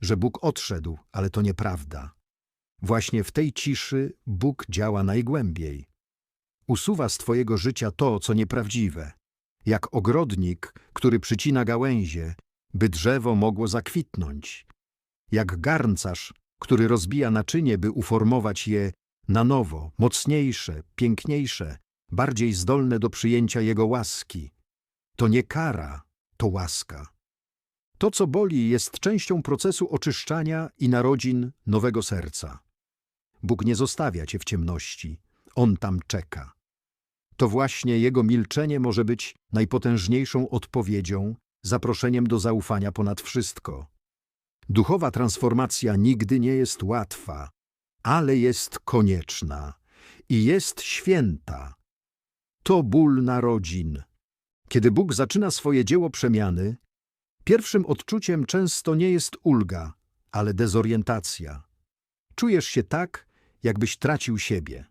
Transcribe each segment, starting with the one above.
że Bóg odszedł, ale to nieprawda. Właśnie w tej ciszy Bóg działa najgłębiej. Usuwa z twojego życia to, co nieprawdziwe. Jak ogrodnik, który przycina gałęzie, by drzewo mogło zakwitnąć. Jak garncarz, który rozbija naczynie, by uformować je na nowo, mocniejsze, piękniejsze, bardziej zdolne do przyjęcia Jego łaski. To nie kara, to łaska. To, co boli, jest częścią procesu oczyszczania i narodzin nowego serca. Bóg nie zostawia cię w ciemności, On tam czeka. To właśnie Jego milczenie może być najpotężniejszą odpowiedzią, zaproszeniem do zaufania ponad wszystko. Duchowa transformacja nigdy nie jest łatwa, ale jest konieczna i jest święta. To ból narodzin. Kiedy Bóg zaczyna swoje dzieło przemiany, pierwszym odczuciem często nie jest ulga, ale dezorientacja. Czujesz się tak, jakbyś tracił siebie.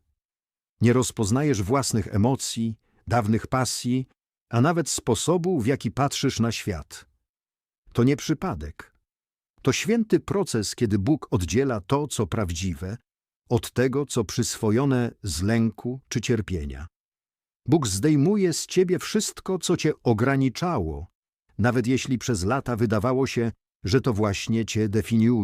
Nie rozpoznajesz własnych emocji, dawnych pasji, a nawet sposobu, w jaki patrzysz na świat. To nie przypadek. To święty proces, kiedy Bóg oddziela to, co prawdziwe, od tego, co przyswojone z lęku czy cierpienia. Bóg zdejmuje z ciebie wszystko, co cię ograniczało, nawet jeśli przez lata wydawało się, że to właśnie cię definiuje.